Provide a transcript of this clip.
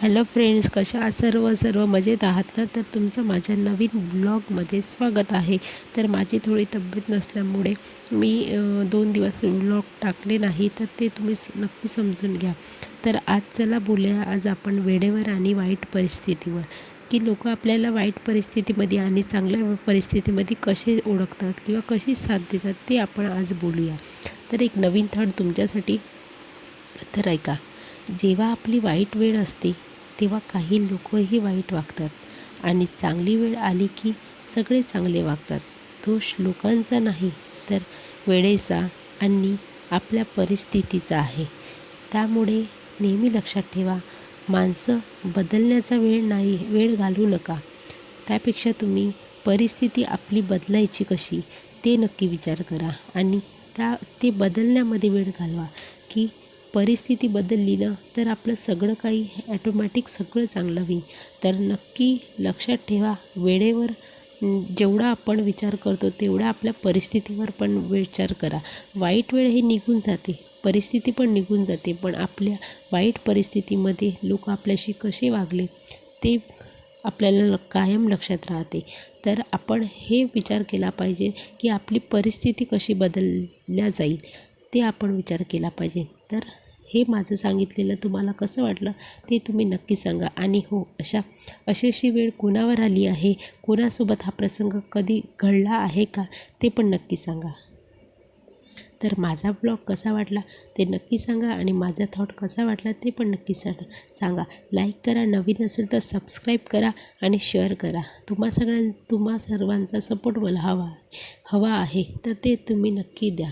Hello friends कशा आहात सर्व? सर्व मजेत आहात ना? तर तुमचं माझ्या नवीन ब्लॉगमध्ये स्वागत आहे. तर माझी थोडी तब्येत नसल्यामुळे मी दोन दिवस ब्लॉग टाकले नाही तर ते तुम्ही नक्की समजून घ्या. तर आज चला बोलूया आज आपण वेळेवर आणि वाईट परिस्थितीवर. की लोक आपल्याला वाईट परिस्थितीमध्ये आणि चांगल्या परिस्थितीमध्ये कसे ओळखतात किंवा कशी साथ देतात ते आपण आज बोलूया. तर एक नवीन थड तुमच्यासाठी. तर ऐका जेव्हा आपली वाईट वेळ असते तेव्हा काही लोकही वाईट वागतात. आणि चांगली वेळ आली की सगळे चांगले वागतात. दोष लोकांचा नाही तर वेळेचा आणि आपल्या परिस्थितीचा आहे. त्यामुळे नेहमी लक्षात ठेवा माणसं बदलण्याचा वेळ नाही वेळ घालवू नका. त्यापेक्षा तुम्ही परिस्थिती आपली बदलायची कशी ते नक्की विचार करा. आणि त्या ते बदलण्यामध्ये वेळ घालवा की परिस्थिती बदलली ना तर आपलं सगळं काही ॲटोमॅटिक सगळं चांगलं होईल. तर नक्की लक्षात ठेवा वेळेवर जेवढा आपण विचार करतो तेवढा आपल्या परिस्थितीवर पण विचार करा. वाईट वेळ हे निघून जाते परिस्थिती पण निघून जाते पण आपल्या वाईट परिस्थितीमध्ये लोक आपल्याशी कसे वागले ते आपल्याला ल- कायम लक्षात राहते. तर आपण हे विचार केला पाहिजे की आपली परिस्थिती कशी बदलल्या जाईल. ते आपण विचार केला पाहिजे. तर हे माझं सांगितलेलं तुम्हाला कसं वाटलं ते तुम्ही नक्की सांगा. आणि हो अशा अशी अशी वेळ कोणावर आली आहे? कोणासोबत हा प्रसंग कधी घडला आहे का? ते पण नक्की सांगा. तर माझा ब्लॉग कसा वाटला ते नक्की सांगा आणि माझा थॉट कसा वाटला ते पण नक्की सांगा. लाईक करा नवीन असेल तर सबस्क्राईब करा आणि शेअर करा. तुम्हा सगळ्यां तुम्हा सर्वांचा सपोर्ट मला हवा हवा आहे. तर ते तुम्ही नक्की द्या.